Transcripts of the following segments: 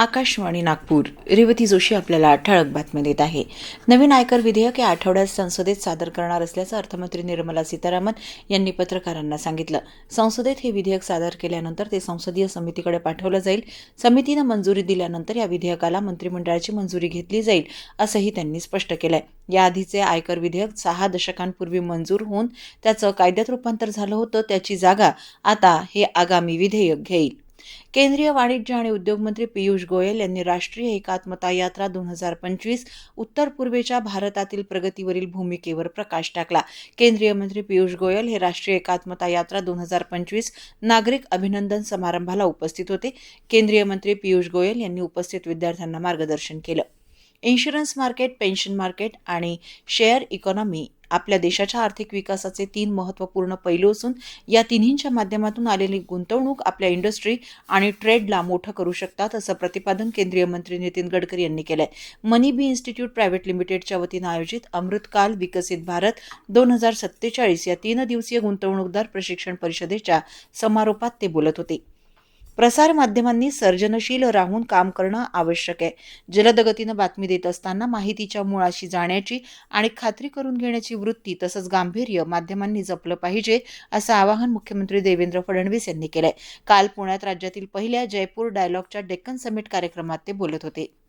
आकाशवाणी नागपूर. रेवती जोशी आपल्याला ठळक बातम्या देत आहे. नवीन आयकर विधेयक या आठवड्यात संसदेत सादर करणार असल्याचं अर्थमंत्री निर्मला सीतारामन यांनी पत्रकारांना सांगितलं. संसदेत हे विधेयक सादर केल्यानंतर ते संसदीय समितीकडे पाठवलं जाईल. समितीनं मंजुरी दिल्यानंतर या विधेयकाला मंत्रिमंडळाची मंजुरी घेतली जाईल असंही त्यांनी स्पष्ट केलंय. याआधीचे आयकर विधेयक सहा दशकांपूर्वी मंजूर होऊन त्याचं कायद्यात रूपांतर झालं होतं त्याची जागा आता हे आगामी विधेयक घेईल. केंद्रीय वाणिज्य आणि उद्योग मंत्री पियुष गोयल यांनी राष्ट्रीय एकात्मता यात्रा दोन हजार पंचवीस उत्तर पूर्वेच्या भारतातील प्रगतीवरील भूमिकेवर प्रकाश टाकला. केंद्रीय मंत्री पियुष गोयल हे राष्ट्रीय एकात्मता यात्रा दोन हजार पंचवीस नागरिक अभिनंदन समारंभाला उपस्थित होते. केंद्रीय मंत्री पियुष गोयल यांनी उपस्थित विद्यार्थ्यांना मार्गदर्शन केलं. इन्शुरन्स मार्केट पेन्शन मार्केट आणि शेअर इकॉनॉमी आपल्या देशाच्या आर्थिक विकासाचे तीन महत्त्वपूर्ण पैलू असून या तिन्हींच्या माध्यमातून आलेली गुंतवणूक आपल्या इंडस्ट्री आणि ट्रेडला मोठं करू शकतात असं प्रतिपादन केंद्रीय मंत्री नितीन गडकरी यांनी केलं आहे मनी बी इन्स्टिट्यूट प्रायव्हेट लिमिटेडच्या वतीनं आयोजित अमृतकाल विकसित भारत दोन हजार सत्तेचाळीस या तीन दिवसीय गुंतवणूकदार प्रशिक्षण परिषदेच्या समारोपात ते बोलत होते. प्रसारमाध्यमांनी सर्जनशील राहून काम करणं आवश्यक आहे. जलदगतीनं बातमी देत असताना माहितीच्या मुळाशी जाण्याची आणि खात्री करून घेण्याची वृत्ती तसंच गांभीर्य माध्यमांनी जपलं पाहिजे असं आवाहन मुख्यमंत्री देवेंद्र फडणवीस यांनी केलंय. काल पुण्यात राज्यातील पहिल्या जयपूर डायलॉगच्या डेक्कन समिट कार्यक्रमात ते बोलत होते.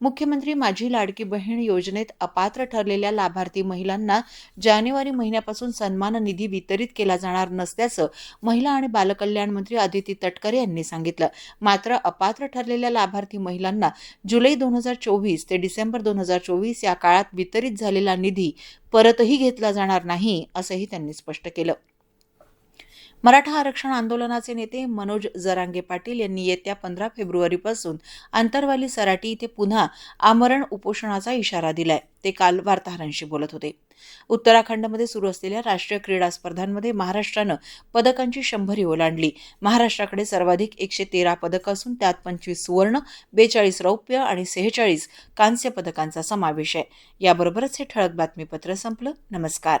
मुख्यमंत्री माझी लाडकी बहीण योजनेत अपात्र ठरलेल्या लाभार्थी महिलांना जानेवारी महिन्यापासून सन्मान निधी वितरित केला जाणार नसल्याचं महिला आणि बालकल्याण मंत्री आदिती तटकरे यांनी सांगितलं. मात्र अपात्र ठरलेल्या लाभार्थी महिलांना जुलै दोन हजार चोवीस ते डिसेंबर दोन हजार चोवीस या काळात वितरित झालेला निधी परतही घेतला जाणार नाही असंही त्यांनी स्पष्ट केलं. मराठा आरक्षण आंदोलनाचे नेते मनोज जरांगे पाटील यांनी येत्या पंधरा फेब्रुवारीपासून आंतरवाली सराटी इथे पुन्हा आमरण उपोषणाचा इशारा दिलाय. ते काल वार्ताहरांशी बोलत होते. उत्तराखंडमध्ये सुरू असलेल्या राष्ट्रीय क्रीडा स्पर्धांमध्ये महाराष्ट्रानं पदकांची शंभरी ओलांडली महाराष्ट्राकडे सर्वाधिक एकशे तेरा पदकं असून त्यात पंचवीस सुवर्ण बेचाळीस रौप्य आणि सेहेचाळीस कांस्य पदकांचा समावेश आहे. याबरोबरच हे ठळक बातमीपत्र संपलं. नमस्कार.